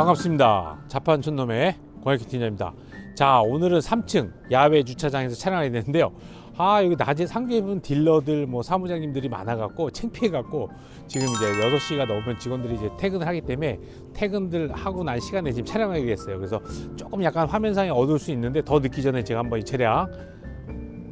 반갑습니다. 자판 촌놈의 고액키티입니다. 자, 오늘은 3층 야외 주차장에서 촬영하게 됐는데요. 아, 여기 낮에 보면 딜러들, 뭐 사무장님들이 많아갖고 창피해갖고 지금 이제 6시가 넘으면 직원들이 이제 퇴근을 하기 때문에 퇴근들 하고 난 시간에 지금 촬영하게 됐어요. 그래서 조금 약간 화면상이 어두울 수 있는데 더 늦기 전에 제가 한번 이 차량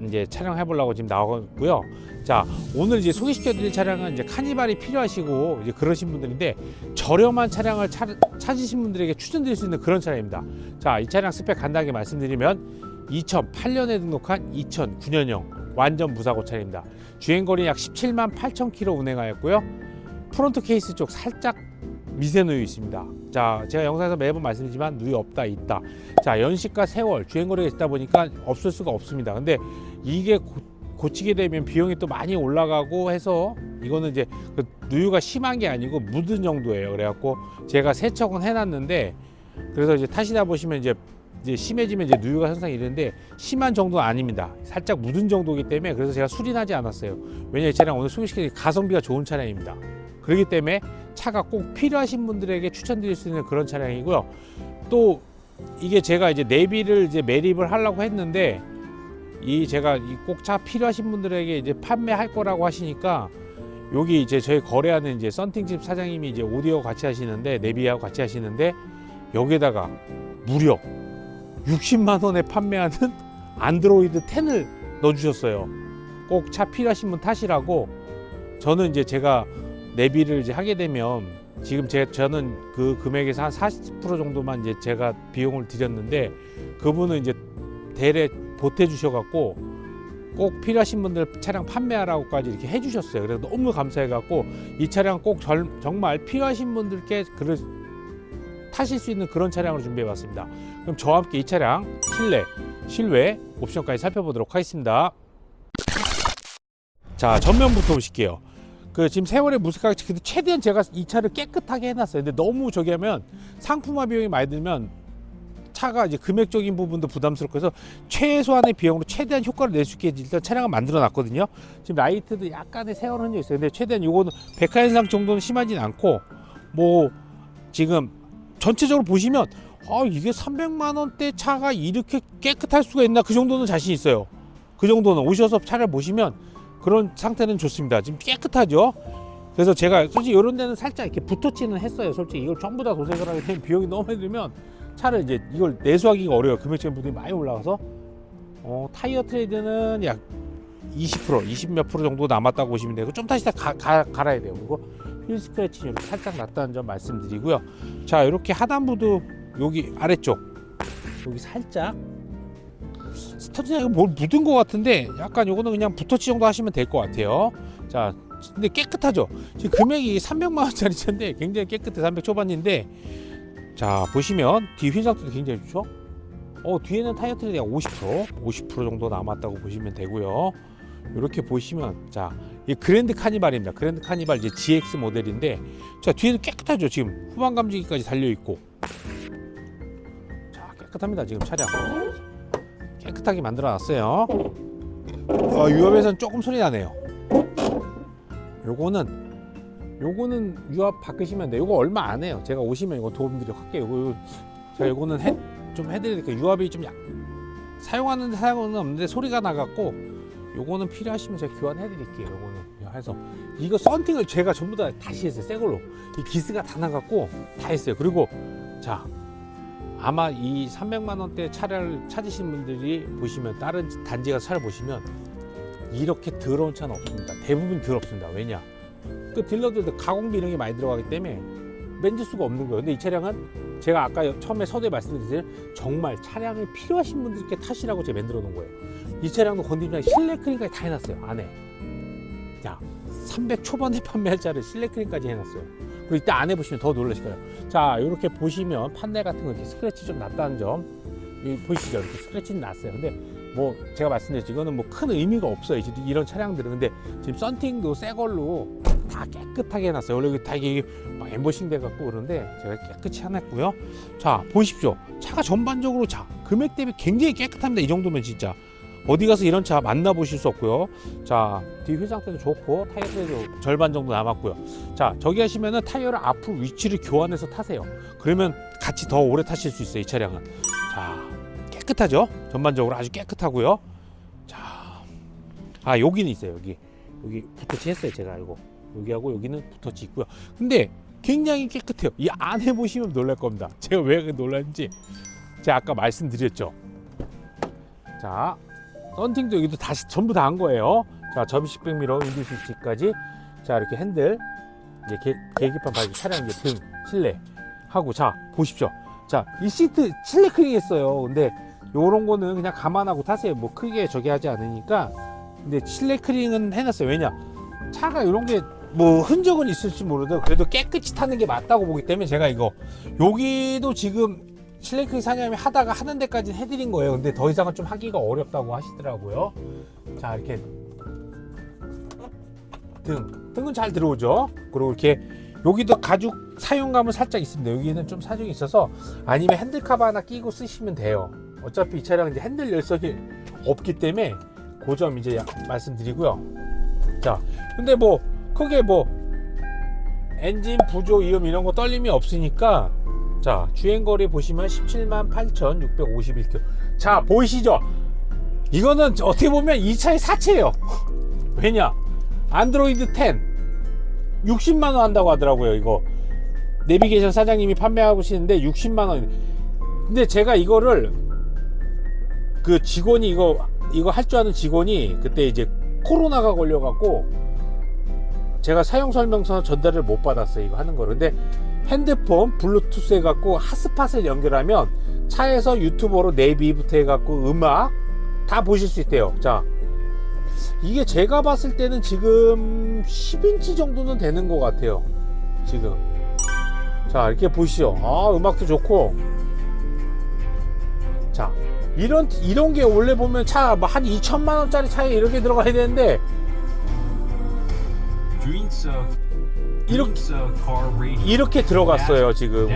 이제 촬영해 보려고 지금 나왔고요. 자, 오늘 이제 소개시켜 드릴 차량은 이제 카니발이 필요하시고 이제 그러신 분들인데 저렴한 차량을 차, 찾으신 분들에게 추천드릴 수 있는 그런 차량입니다. 자, 이 차량 스펙 간단하게 말씀드리면 2008년에 등록한 2009년형 완전 무사고 차량입니다. 주행거리 약 17만 8천 킬로 운행하였고요. 프론트 케이스 쪽 살짝 미세 누유 있습니다. 자, 제가 영상에서 매번 말씀드리지만 누유 없다 있다. 자, 연식과 세월 주행거리가 있다 보니까 없을 수가 없습니다. 근데 이게 고, 고치게 되면 비용이 또 많이 올라가고 해서 이거는 이제 그 누유가 심한 게 아니고 묻은 정도예요. 그래갖고 제가 세척은 해놨는데 그래서 이제 타시다 보시면 이제 이제 심해지면 이제 누유가 현상이 이르는데 심한 정도는 아닙니다. 살짝 묻은 정도이기 때문에 그래서 제가 수리하지 않았어요. 왜냐 이 차량 오늘 소개시키는 가성비가 좋은 차량입니다. 그렇기 때문에 차가 꼭 필요하신 분들에게 추천드릴 수 있는 그런 차량이고요. 또 이게 제가 이제 내비를 이제 매립을 하려고 했는데 이 제가 꼭 차 필요하신 분들에게 이제 판매할 거라고 하시니까 여기 이제 저희 거래하는 이제 썬팅집 사장님이 이제 오디오 같이 하시는데 내비하고 같이 하시는데 여기에다가 무려 60만 원에 판매하는 안드로이드 10을 넣어주셨어요. 꼭 차 필요하신 분 타시라고 저는 이제 제가 내비를 이제 하게 되면 지금 제 저는 그 금액에서 한 40% 정도만 이제 제가 비용을 드렸는데 그분은 이제 대래 보태 주셔 갖고 꼭 필요하신 분들 차량 판매하라고까지 이렇게 해주셨어요. 그래서 너무 감사해갖고 이 차량 꼭 절, 정말 필요하신 분들께 그를 타실 수 있는 그런 차량으로 준비해봤습니다. 그럼 저와 함께 이 차량 실내, 실외 옵션까지 살펴보도록 하겠습니다. 자 전면부터 보실게요. 그 지금 세월의 무색하게 그래도 최대한 제가 이 차를 깨끗하게 해놨어요. 근데 너무 저기 하면 상품화 비용이 많이 들면 차가 이제 금액적인 부분도 부담스럽고 해서 최소한의 비용으로 최대한 효과를 낼 수 있게 일단 차량을 만들어 놨거든요. 지금 라이트도 약간의 세월 흔적 있어요. 근데 최대한 요거는 백화 현상 정도는 심하진 않고 뭐 지금 전체적으로 보시면 아 이게 300만 원대 차가 이렇게 깨끗할 수가 있나 그 정도는 자신 있어요. 그 정도는 오셔서 차를 보시면 그런 상태는 좋습니다. 지금 깨끗하죠. 그래서 제가 솔직히 이런 데는 살짝 이렇게 붙어치는 했어요. 솔직히 이걸 전부 다 도색을 하게 되면 비용이 너무 들면 차를 이제 이걸 내수하기가 어려워요. 금액적인 부분이 많이 올라가서 어, 타이어 트레이드는 약 20% 20 몇 프로 정도 남았다고 보시면 되고 좀 타시다 가, 가, 갈아야 돼요. 그리고 휠 스크래치 이렇게 살짝 났다는 점 말씀드리고요. 자 이렇게 하단부도 여기 아래쪽 여기 살짝 스터드가 뭘 묻은 것 같은데 약간 요거는 그냥 붓터치 정도 하시면 될 것 같아요. 자 근데 깨끗하죠. 지금 금액이 300만 원짜리 차인데 굉장히 깨끗해 300 초반인데 자 보시면 뒤 휠 상태도 굉장히 좋죠. 어 뒤에는 타이어 트레이드가 50% 50% 정도 남았다고 보시면 되고요. 이렇게 보시면 자 이 그랜드 카니발입니다. 그랜드 카니발 이제 GX 모델인데 자 뒤에도 깨끗하죠. 지금 후방 감지기까지 달려 있고 자 깨끗합니다. 지금 차량 깨끗하게 만들어 놨어요. 어, 유압에서는 조금 소리 나네요. 요거는 요거는 유압 바꾸시면 돼. 요거 얼마 안 해요. 제가 오시면 이거 도움드리고 할게요. 요거 제가 요거는 해, 좀 해드릴게요. 유압이 좀 약, 사용하는 사용은 없는데 소리가 나갖고 요거는 필요하시면 제가 교환해 드릴게요. 요거는 해서 이거 썬팅을 제가 전부 다 다시 했어요. 새 걸로 이 기스가 다 나갖고 다 했어요. 그리고 자 아마 이 300만 원대 차를 찾으신 분들이 보시면 다른 단지 가서 차를 보시면 이렇게 더러운 차는 없습니다. 대부분 더럽습니다. 왜냐? 그 딜러들도 가공비 이런 게 많이 들어가기 때문에 맨질 수가 없는 거예요. 근데 이 차량은 제가 아까 처음에 서두에 말씀드린 정말 차량을 필요하신 분들께 타시라고 제가 만들어 놓은 거예요. 이 차량도 건드리면 실내 크림까지 다 해놨어요. 안에. 야, 300 초반에 판매할 차를 실내 크림까지 해놨어요. 그리고 이때 안에 보시면 더 놀라실 거예요. 자, 이렇게 보시면 판넬 같은 거 이렇게 스크래치 좀 났다는 점 이, 보이시죠? 이렇게 스크래치는 났어요. 근데 뭐 제가 말씀드렸죠. 이거는 뭐 큰 의미가 없어요. 이런 차량들은 근데 지금 썬팅도 새 걸로 다 깨끗하게 해놨어요. 원래 다 이게 막 엠보싱 돼 갖고 그런데 제가 깨끗이 해놨고요. 자, 보십시오. 차가 전반적으로 자 금액 대비 굉장히 깨끗합니다. 이 정도면 진짜 어디 가서 이런 차 만나보실 수 없고요. 자, 뒤 휠 상태도 좋고 타이어도 절반 정도 남았고요. 자, 저기 하시면은 타이어를 앞으로 위치를 교환해서 타세요. 그러면 같이 더 오래 타실 수 있어요. 이 차량은. 자, 깨끗하죠? 전반적으로 아주 깨끗하고요. 자, 아 여기는 있어요. 여기 여기 붙터치 했어요. 제가 이거 여기하고 여기는 붙터치 있고요. 근데 굉장히 깨끗해요. 이 안에 보시면 놀랄 겁니다. 제가 왜 놀랐는지 제가 아까 말씀드렸죠. 자, 썬팅도 여기도 다시 전부 다 한 거예요. 자, 접이식 백미러, 윈드 스위치까지. 자, 이렇게 핸들, 이제 계, 계기판 바지, 차량 이제 등, 실내 하고 자 보십시오. 자, 이 시트 실내 크게 했어요. 근데 요런 거는 그냥 감안하고 타세요. 뭐 크게 저기 하지 않으니까. 근데 실내 크링은 해놨어요. 왜냐? 차가 이런 게 뭐 흔적은 있을지 모르도 그래도 깨끗이 타는 게 맞다고 보기 때문에 제가 이거 여기도 지금 실내 크링 사장님이 하다가 하는 데까지 해드린 거예요. 근데 더 이상은 좀 하기가 어렵다고 하시더라고요. 자 이렇게 등 등은 잘 들어오죠. 그리고 이렇게 여기도 가죽 사용감은 살짝 있습니다. 여기는 좀 사정이 있어서 아니면 핸들카바 하나 끼고 쓰시면 돼요. 어차피 이 차량은 이제 핸들 열선이 없기 때문에 그 점 이제 야- 말씀드리고요. 자, 근데 뭐 크게 뭐 엔진 부조 이음 이런 거 떨림이 없으니까 자 주행거리 보시면 17만 8,651km. 자 보이시죠? 이거는 어떻게 보면 이 차의 사체예요. 왜냐? 안드로이드 10 60만 원 한다고 하더라고요. 이거 내비게이션 사장님이 판매하고 계시는데 60만 원. 근데 제가 이거를 그 직원이 이거 이거 할 줄 아는 직원이 그때 이제 코로나가 걸려갖고 제가 사용 설명서 전달을 못 받았어요. 이거 하는 거를. 근데 핸드폰 블루투스 해갖고 핫스팟을 연결하면 차에서 유튜버로 내비부터 해갖고 음악 다 보실 수 있대요. 자, 이게 제가 봤을 때는 지금 10인치 정도는 되는 것 같아요. 지금. 자, 이렇게 보시죠. 아, 음악도 좋고. 자, 이런, 이런 게 원래 보면 차, 뭐한 2천만 원짜리 차에 이렇게 들어가야 되는데, uh, 이렇게, uh, 이렇게 들어갔어요, 지금.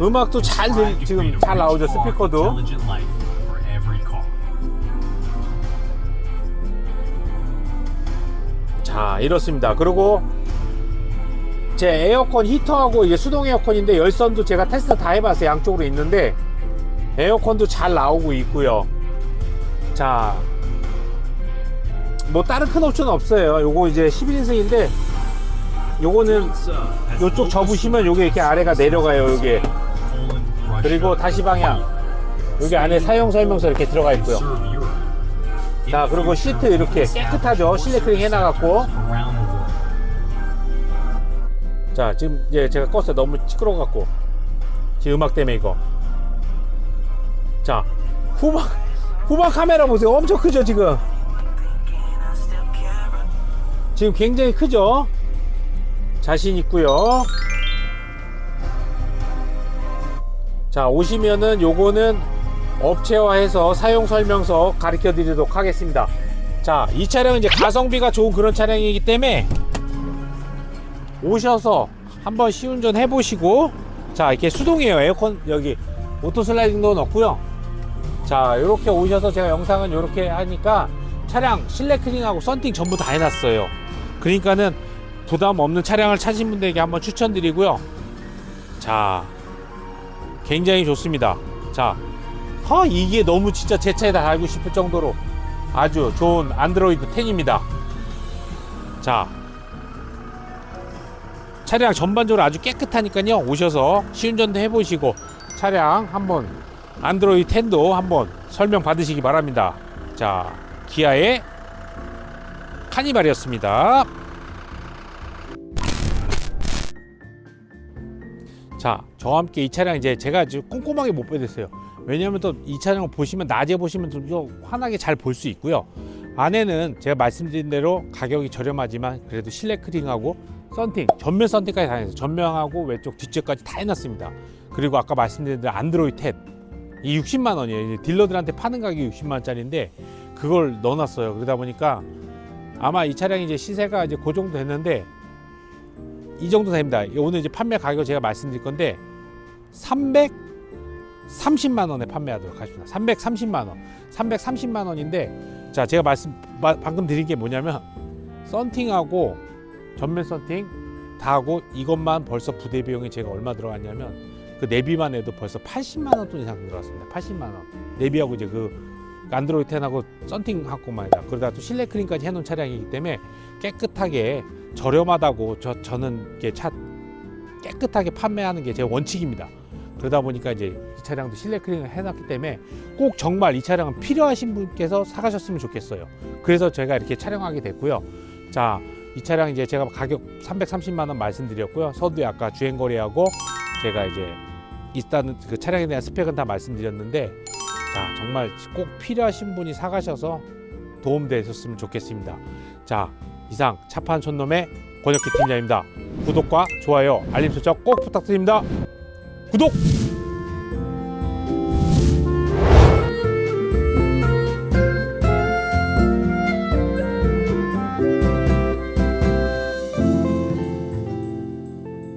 음악도 잘, 들, 지금 잘 나오죠, 스피커도. 자 이렇습니다 그리고 제 에어컨 히터하고 이게 수동 에어컨인데 열선도 제가 테스트 다 해봤어요 양쪽으로 있는데 에어컨도 잘 나오고 있고요 자 뭐 다른 큰 옵션은 없어요. 요거 이제 11인승인데 요거는 요쪽 접으시면 요게 이렇게 아래가 내려가요 요게. 그리고 다시 방향. 여기 안에 사용 설명서 이렇게 들어가 있고요. 자 그리고 시트 이렇게 깨끗하죠? 실내 크링 해놔갖고. 자 지금 이제 제가 껐어요. 너무 시끄러워 갖고. 지금 음악 때문에 이거. 자 후방 후방 카메라 보세요. 엄청 크죠 지금 지금 굉장히 크죠? 자신 있고요. 자 오시면은 요거는 업체화해서 사용 설명서 가르쳐 드리도록 하겠습니다. 자 이 차량은 이제 가성비가 좋은 그런 차량이기 때문에 오셔서 한번 시운전 해보시고 자 이렇게 수동이에요. 에어컨 여기 오토 슬라이딩도 넣고요. 자 이렇게 오셔서 제가 영상은 이렇게 하니까 차량 실내 클링하고 썬팅 전부 다 해놨어요 그러니까는 부담 없는 차량을 찾으신 분들에게 한번 추천드리고요. 자 굉장히 좋습니다. 자 아, 이게 너무 진짜 제 차에다 달고 싶을 정도로 아주 좋은 안드로이드 10입니다. 자 차량 전반적으로 아주 깨끗하니까요. 오셔서 시운전도 해보시고 차량 한번 안드로이드 10도 한번 설명 받으시기 바랍니다. 자 기아의 카니발이었습니다. 자 저와 함께 이 차량 이제 제가 아주 꼼꼼하게 못 빼냈어요. 왜냐하면 또 이 차량을 보시면 낮에 보시면 좀, 좀 환하게 잘 볼 수 있고요. 안에는 제가 말씀드린 대로 가격이 저렴하지만 그래도 실내 크링하고 썬팅 전면 썬팅까지 다 해서 전면하고 왼쪽 뒷쪽까지 다 해놨습니다. 그리고 아까 말씀드린 대로 안드로이드 10이 60만 원이에요. 딜러들한테 파는 가격이 60만 원짜리인데 그걸 넣어놨어요. 그러다 보니까 아마 이 차량이 이제 시세가 이제 그 정도 됐는데 이 정도 됩니다 오늘 이제 판매 가격 제가 말씀드릴 건데 300 30만 원에 판매하도록 하겠습니다. 330만 원. 330만 원인데 자, 제가 말씀 마- 방금 드린 게 뭐냐면 썬팅하고 전면 썬팅 다 하고 이것만 벌써 부대 비용이 제가 얼마 들어갔냐면 그 내비만 해도 벌써 80만 원 돈 이상 들어갔습니다. 80만 원. 내비하고 이제 그 안드로이드 10하고 썬팅하고만 해다. 그러다 또 실내 클린까지 해놓은 차량이기 때문에 깨끗하게 저렴하다고 저 저는 이게 차 깨끗하게 판매하는 게 제 원칙입니다. 그러다 보니까 이제 이 차량도 실내 클린을 해놨기 때문에 꼭 정말 이 차량은 필요하신 분께서 사가셨으면 좋겠어요. 그래서 제가 이렇게 촬영하게 됐고요. 자, 이 차량 이제 제가 가격 330만 원 말씀드렸고요. 서두에 아까 주행 거래하고 제가 이제 일단은 그 차량에 대한 스펙은 다 말씀드렸는데 자 정말 꼭 필요하신 분이 사가셔서 도움되셨으면 좋겠습니다. 자 이상 차판 촌놈의 권혁기 팀장입니다. 구독과 좋아요 알림 설정 꼭 부탁드립니다. 구독!